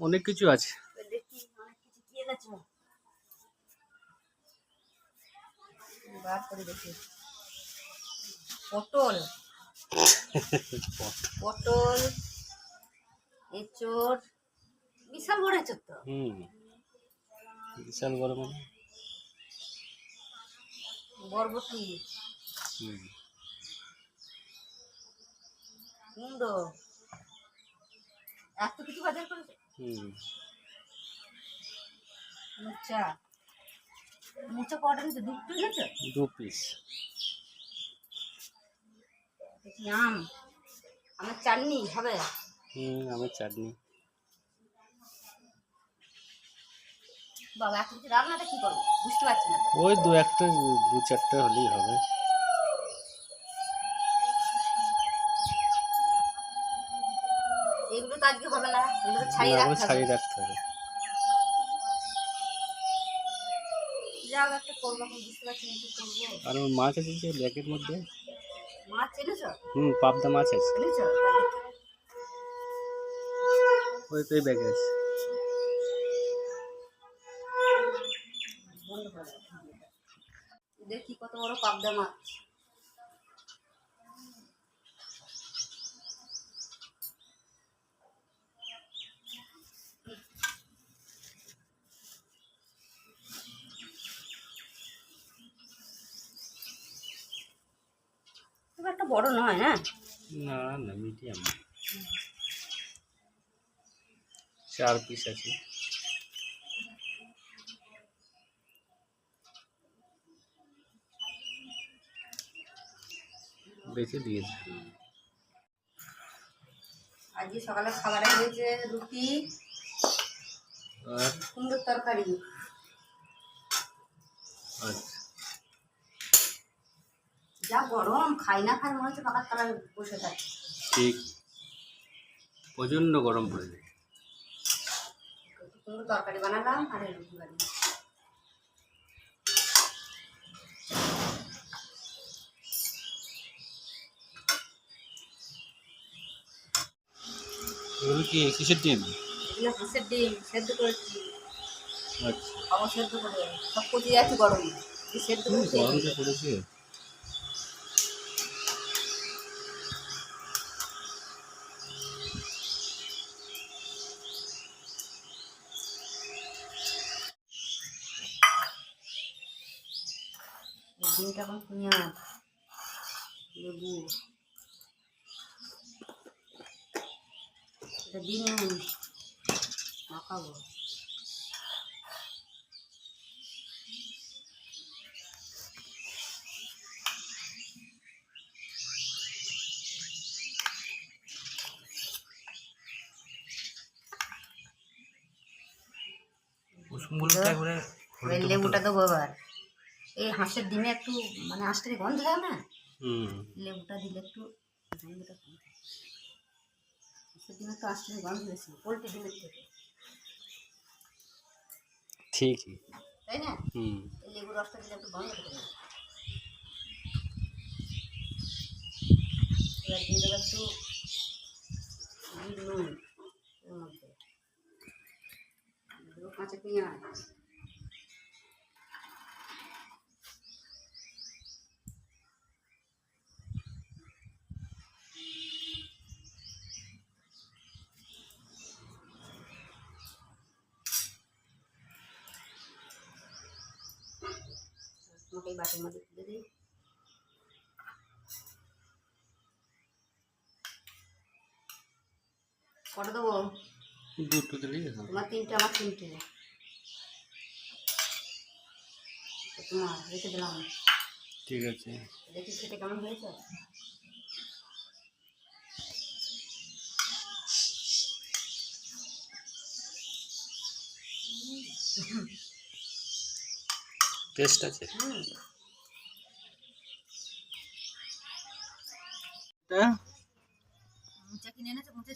অনেক কিছু আছে। দেখি অনেক কিছু কি বার করে দেখি পটল। পটল এঁচড় বিশাল বড় এঁচড় তো। হুম বিশাল বড় মানে? বরবটি। হুম। কুমড়ো। এত কিছু বাজার করেছে? মুচা। মুচা কটা নিচ্ছে দুটো নিচ্ছে দু পিস আম। আমার চাটনি হবে? হুম আমের চাটনি। বাবা কিছু রান্নাটা কি করব? বুঝতে পারছি না। ওই দু একটা দু চারটে হলেই হবে এগুলো তো আজকে হবে না এগুলো ছাড়িয়ে রাখতে হবে। ছাড়িয়ে রাখতে হবে। যাও একটা করব বুঝতে পারছি না কি করব। আর ওর মাছ আছে যে ব্যাগের মধ্যে? মাছ হুম পাবদা মাছ আছে। চেনেছ ওই তো এই ব্যাগে আছে। দেখি কত বড় পাবদা মাছ? বড় নয় হ্যাঁ? না না মিডিয়াম চার পিস আছে। বেঁচে দিয়েছে। আজকে সকালে খাবারে হয়েছে রুটি আর কুমড়োর তরকারি। আচ্ছা। যা গরম খাই না খাই মনে হচ্ছে পাকার তলায় বসে থাকি। ঠিক। প্রচণ্ড গরম পড়েছে কুমড়ো তরকারি বানালাম আর রুটি বানালাম। এগুলো কি কিসের ডিম? এগুলো হাঁসের ডিম সেদ্ধ করেছি আচ্ছা। আবার সেদ্ধ করে সব যাচ্ছে গরমে। সেদ্ধ করে নিই। যে পড়েছে এই ডিমটা এখন পেঁয়াজ লেবু এটা দিন মাখাবো কুসুমগুলোটা একবারে এবার লেবুটা দেবো এবার এই হাঁসের ডিমে একটু মানে আঁশটারি গন্ধ হয় না? হুম। লেবুটা দিলে একটু গন্ধটা কম থাকে। হাঁসের ডিমে একটু আঁশটারি গন্ধ বেশি পোলট্রি ডিমের থেকে। ঠিকই। তাই না? হুম। এই লেবুর রসটা দিলে একটু গন্ধ থাকে না এবার দিয়ে দেবো একটু বিট নুন এর মধ্যে। দেবো কাঁচা পেঁয়াজ। বাটির মধ্যে তুলে দিই। কটা দেবো? দুটো দিলেই তোমার তিনটে আমার তিনটে। তোমার রেখে দিলাম। ঠিক আছে। দেখি খেতে কেমন হয়েছে। টেস্ট আছে?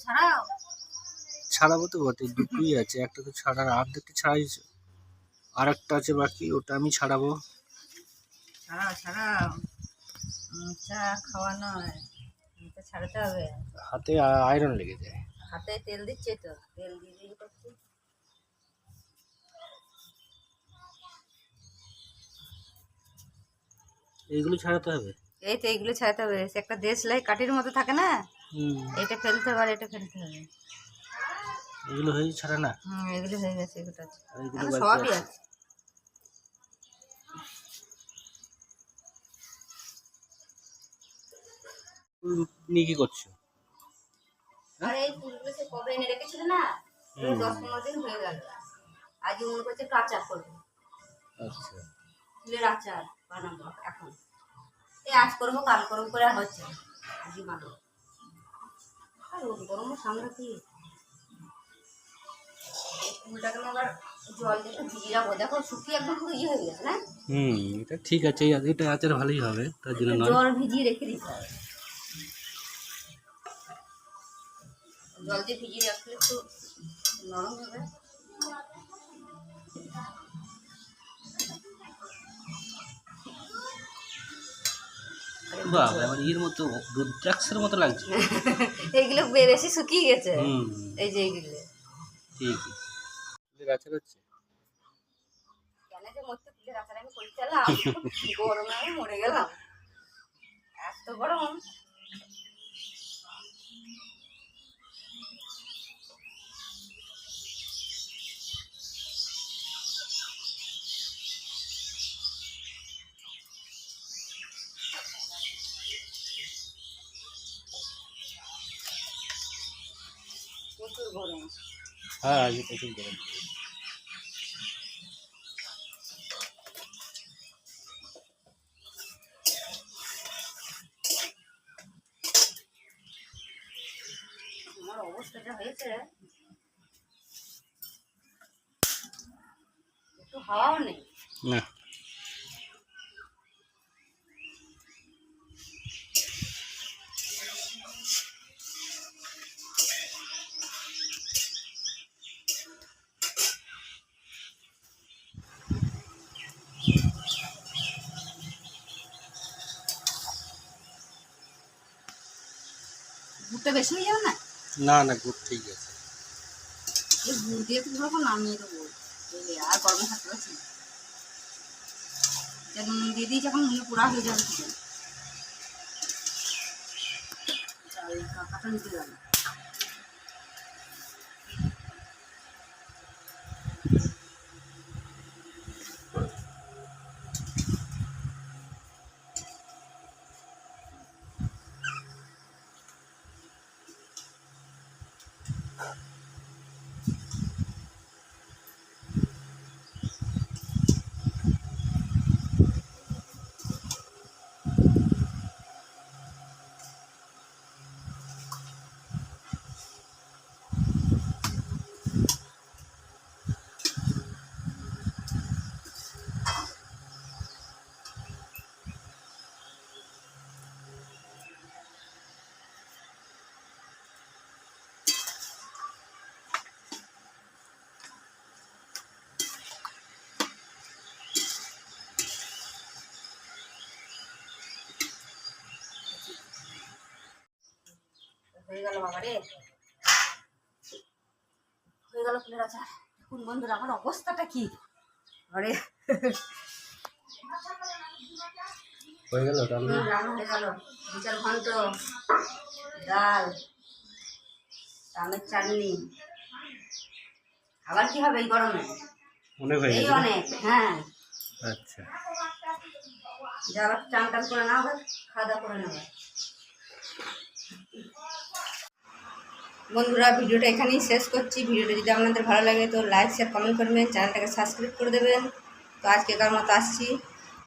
ছাড়াও? ছাড়াবো তো বটে দুটোই আছে একটা তো ছাড়ার অর্ধেকটা ছাড়াইছে আর একটা আছে বাকি ওটা আমি ছাড়াবো। ছাড়াও ছাড়াও। মুচা খাওয়া নয় ছাড়াতে হবে। হাতে আয়রন লেগে যায়। হাতে তেল দিচ্ছে তো তেল দিয়ে দিয়ে করছি। এইগুলো ছাড়াতে হবে? এই তো এইগুলো ছাড়াতে হবে। একটা দেশ লাই কাঠির মতো থাকে না? হুম। এটা ফেলতে হবে আর এটা ফেলতে হবে। এগুলো হয়ে ছাড়া না? হুম এগুলো হয়ে গেছে এগুলো আছে। সবই আছে। নিয়ে কি করছ? আর এই ফুলগুলো সে কবে এনে রেখেছিল না? দশ পনেরো দিন হয়ে গেল। আজ মনে করছে করব। আচ্ছা। ফুলের আচার বানাবো এখন। এই আজ করব কাল করব করে হচ্ছে আজই বানাবো আর রোদ গরমের সামনে কি? ফুলটাকে আবার জল দিয়ে ভিজিয়ে রাখব। দেখো শুকিয়ে একদম পুরো ইয়ে হয়ে গেছে না? হুম এটা ঠিক আছে এটা আচার ভালোই হবে তার জন্য জল ভিজিয়ে রেখে দিতে হবে। জল দিয়ে ভিজিয়ে রাখলে একটু নরম হবে। বাবা আমার ইয়ের মতো রুদ্রাক্ষের মতো লাগছে। এইগুলো বেশি শুকিয়ে গেছে। এই যে এইগুলো। ঠিক। হচ্ছে? গরমে আমি মরে গেলাম। এত গরম। প্রচুর গরম হ্যাঁ আজকে প্রচুর গরম আমার অবস্থাটা হয়েছে একটু হাওয়াও নেই না গুড়টা বেশি হয়ে যাবে না? না না গুড ঠিক আছে এই গুড় দিয়ে তো ধরো নামিয়ে দেবো। আর গরম থাকতে পারছি না। এটা নুন দিয়ে দিয়েছি এখন নুনে পোড়া হয়ে যাবে। কাকাটা নিতে যাবে। গেল বাবা রে। হয়ে গেল ফুলের আচার। দেখুন বন্ধুরা আমার অবস্থাটা কি? আরে। হয়ে গেল রান্না হয়ে গেল বিচার ঘন্ট। ডাল আমের চাটনি। আবার কি হবে এই গরমে? অনেক হয়ে গেছে অনেক হ্যাঁ। আচ্ছা। যে আবার চান টান করে না হবে খাওয়া দাওয়া করে নেবে বন্ধুরা, ভিডিওটা এখানেই শেষ করছি। ভিডিওটা যদি আপনাদের ভালো লাগে তো লাইক শেয়ার কমেন্ট করবেন, চ্যানেলটাকে সাবস্ক্রাইব করে দেবেন। তো আজকে কার মতো আসছি।